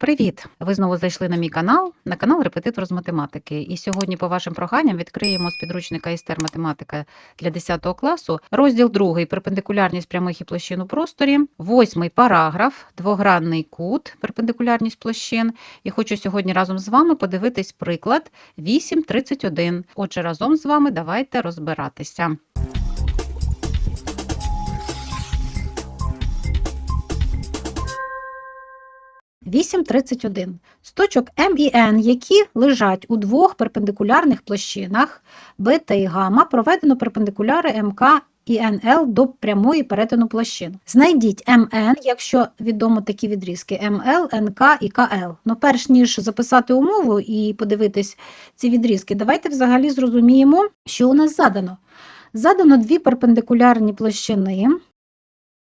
Привіт! Ви знову зайшли на мій канал, на канал Репетитор з математики. І сьогодні, по вашим проханням, відкриємо з підручника істер математика для 10 класу розділ 2 перпендикулярність прямих і площин у просторі, восьмий параграф, двогранний кут, перпендикулярність площин. І хочу сьогодні разом з вами подивитись приклад 8.31. Отже, разом з вами давайте розбиратися. Вісім тридцять один. З точок М і Н, які лежать у двох перпендикулярних площинах бета і гамма, проведено перпендикуляри МК і НЛ до прямої перетину площин. Знайдіть МН, якщо відомо такі відрізки МЛ, НК і КЛ. Ну, перш ніж записати умову і подивитись ці відрізки, давайте взагалі зрозуміємо, що у нас задано. Задано дві перпендикулярні площини.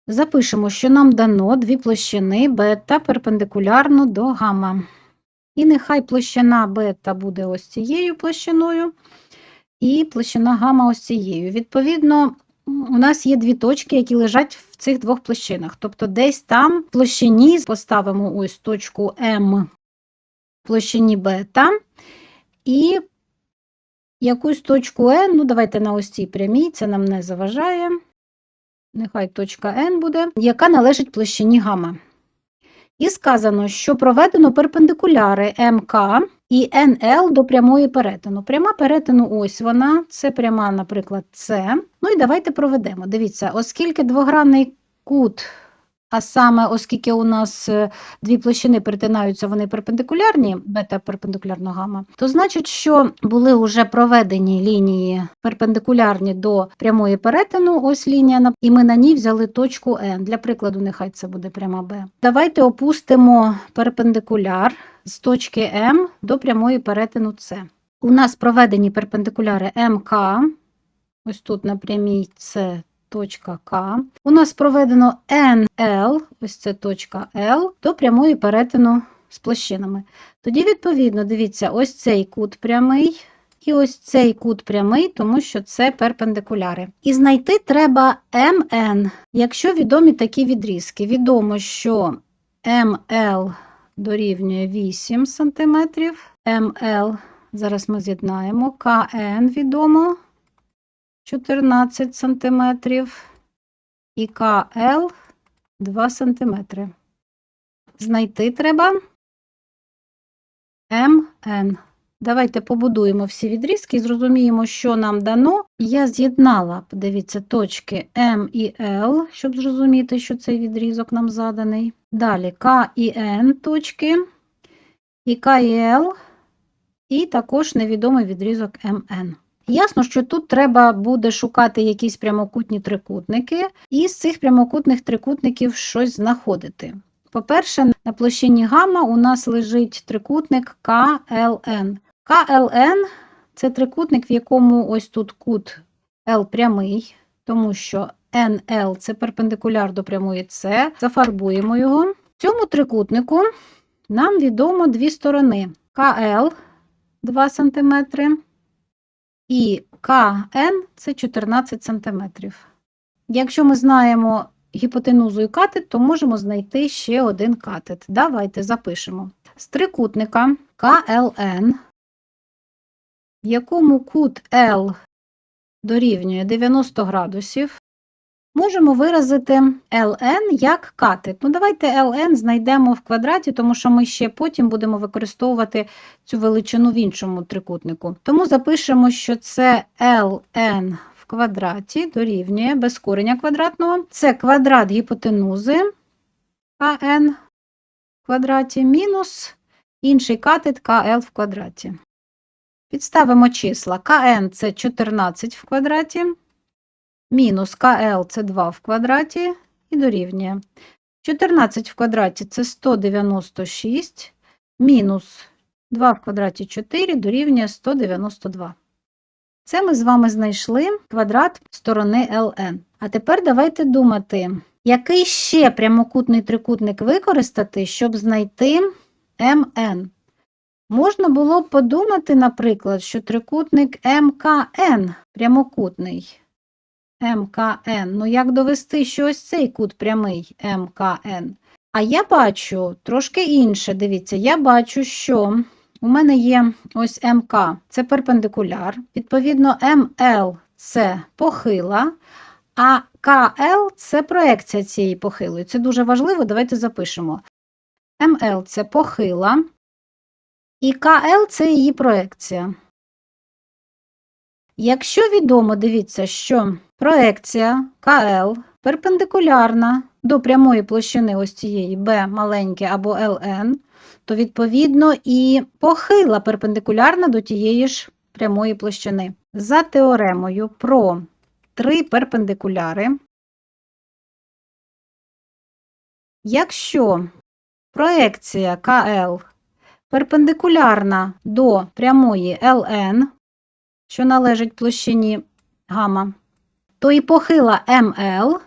Запишемо, що нам дано дві площини бета перпендикулярно до гамма. І нехай площина бета буде ось цією площиною, і площина гамма ось цією. Відповідно, у нас є дві точки, які лежать в цих двох площинах. Тобто, десь там в площині поставимо ось точку М площині бета, і якусь точку N, ну давайте на ось цій прямій, це нам не заважає нехай точка N буде, яка належить площині гамма. І сказано, що проведено перпендикуляри МК і НЛ до прямої перетину. Пряма перетину ось вона, це пряма, наприклад, С. Ну і давайте проведемо. Дивіться, оскільки двогранний кут, а саме, оскільки у нас е, дві площини перетинаються, вони перпендикулярні, бета перпендикулярно гамма, то значить, що були вже проведені лінії перпендикулярні до прямої перетину, ось лінія, і ми на ній взяли точку N. Для прикладу, нехай це буде пряма Б. Давайте опустимо перпендикуляр з точки М до прямої перетину С. У нас проведені перпендикуляри МК, ось тут на прямій С точка К. У нас проведено НЛ, ось це точка Л, до прямої перетину з площинами. Тоді, відповідно, дивіться, ось цей кут прямий і ось цей кут прямий, тому що це перпендикуляри. І знайти треба МН, якщо відомі такі відрізки. Відомо, що МЛ дорівнює 8 см, МЛ, зараз ми з'єднаємо, КН відомо 14 см і КЛ 2 см. Знайти треба МН. Давайте побудуємо всі відрізки і зрозуміємо, що нам дано. Я з'єднала, подивіться, точки М і Л, щоб зрозуміти, що цей відрізок нам заданий. Далі К і Н точки, і К і Л, і також невідомий відрізок МН. Ясно, що тут треба буде шукати якісь прямокутні трикутники, і з цих прямокутних трикутників щось знаходити. По-перше, на площині гамма у нас лежить трикутник КЛН. КЛН це трикутник, в якому ось тут кут L прямий, тому що НЛ це перпендикуляр до прямої С. Зафарбуємо його. В цьому трикутнику нам відомо дві сторони: КЛ 2 см і КН це 14 см. Якщо ми знаємо гіпотенузу і катет, то можемо знайти ще один катет. Давайте запишемо. З трикутника КЛН, в якому кут L дорівнює 90 градусів, можемо виразити LN як катет. Ну, давайте LN знайдемо в квадраті, тому що ми ще потім будемо використовувати цю величину в іншому трикутнику. Тому запишемо, що це LN в квадраті дорівнює без корення квадратного. Це квадрат гіпотенузи КН в квадраті мінус інший катет КЛ в квадраті. Підставимо числа. КН це 14 в квадраті, мінус КЛ це 2 в квадраті і дорівнює. 14 в квадраті це 196, мінус 2 в квадраті 4 дорівнює 192. Це ми з вами знайшли квадрат сторони LN. А тепер давайте думати, який ще прямокутний трикутник використати, щоб знайти МН. Можна було б подумати, наприклад, що трикутник МКН прямокутний. МКН. Ну як довести, що ось цей кут прямий МКН? А я бачу трошки інше. Дивіться, я бачу, що у мене є ось МК, це перпендикуляр. Відповідно, МЛ це похила, а КЛ це проекція цієї похилої. Це дуже важливо, давайте запишемо. МЛ це похила, і КЛ це її проекція. Якщо відомо, дивіться, що проекція КЛ перпендикулярна до прямої площини ось цієї B маленьке або LN, то відповідно і похила перпендикулярна до тієї ж прямої площини. За теоремою про три перпендикуляри, якщо проекція КЛ перпендикулярна до прямої LN, що належить площині гама, то і похила МЛ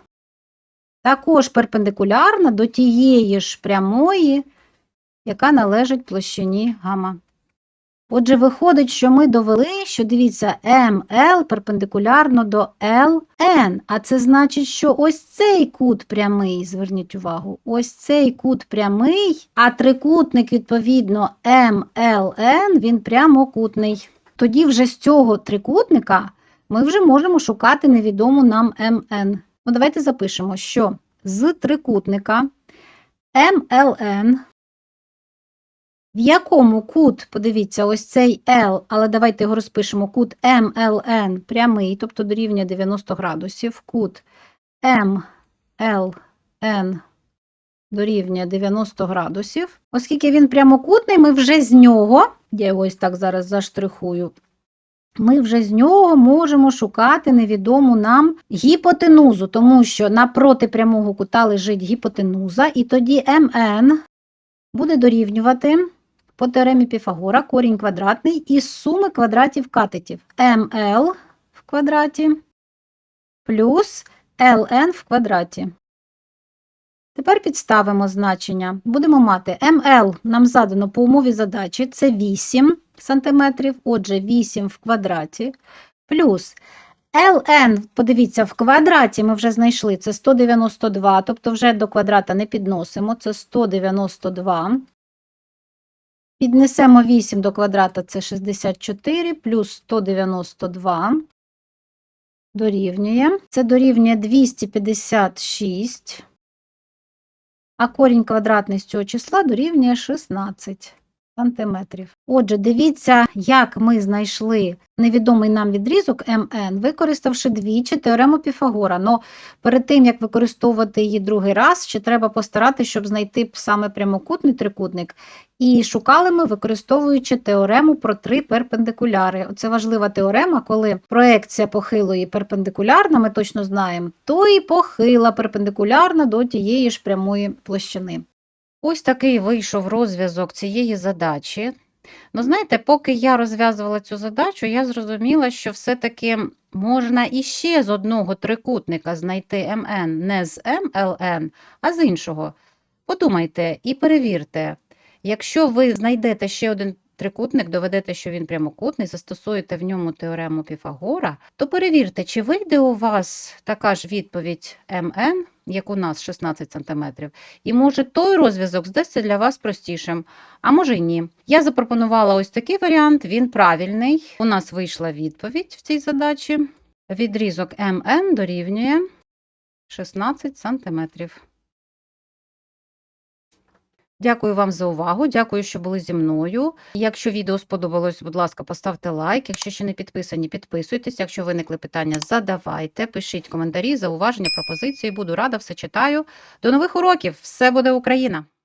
також перпендикулярна до тієї ж прямої, яка належить площині гама. Отже, виходить, що ми довели, що дивіться, МЛ перпендикулярно до ЛН, а це значить, що ось цей кут прямий, зверніть увагу, ось цей кут прямий, а трикутник, відповідно, МЛН, він прямокутний. Тоді вже з цього трикутника ми вже можемо шукати невідому нам МН. Ну, давайте запишемо, що з трикутника МЛН, в якому кут, подивіться, ось цей L, але давайте його розпишемо, кут МЛН прямий, тобто дорівнює 90 градусів, кут МЛН дорівнює 90 градусів. Оскільки він прямокутний, ми вже з нього, я його ось так зараз заштрихую, ми вже з нього можемо шукати невідому нам гіпотенузу, тому що напроти прямого кута лежить гіпотенуза, і тоді МН буде дорівнювати по теоремі Піфагора корінь квадратний із суми квадратів катетів МЛ в квадраті плюс ЛН в квадраті. Тепер підставимо значення. Будемо мати МЛ нам задано по умові задачі, це 8 см, отже, 8 в квадраті, плюс ЛН, подивіться, в квадраті ми вже знайшли, це 192, тобто вже до квадрата не підносимо, це 192. Піднесемо 8 до квадрата, це 64, плюс 192 дорівнює. Це дорівнює 256 а корінь квадратний з цього числа дорівнює 16 сантиметрів. Отже, дивіться, як ми знайшли невідомий нам відрізок МН, використавши двічі теорему Піфагора. Но перед тим, як використовувати її другий раз, ще треба постаратися, щоб знайти саме прямокутний трикутник. І шукали ми, використовуючи теорему про три перпендикуляри. Це важлива теорема, коли проекція похилої перпендикулярна, ми точно знаємо, то і похила перпендикулярна до тієї ж прямої площини. Ось такий вийшов розв'язок цієї задачі. Ну, знаєте, поки я розв'язувала цю задачу, я зрозуміла, що все-таки можна іще з одного трикутника знайти МН не з МЛН, а з іншого. Подумайте і перевірте, якщо ви знайдете ще один трикутник, доведете, що він прямокутний, застосуєте в ньому теорему Піфагора, то перевірте, чи вийде у вас така ж відповідь МН, як у нас 16 см, і може той розв'язок здасться для вас простішим, а може й ні. Я запропонувала ось такий варіант, він правильний. У нас вийшла відповідь в цій задачі. Відрізок МН дорівнює 16 см. Дякую вам за увагу. Дякую, що були зі мною. Якщо відео сподобалось, будь ласка, поставте лайк. Якщо ще не підписані, підписуйтесь. Якщо виникли питання, задавайте, пишіть коментарі, зауваження, пропозиції. Буду рада, все читаю. До нових уроків! Все буде Україна!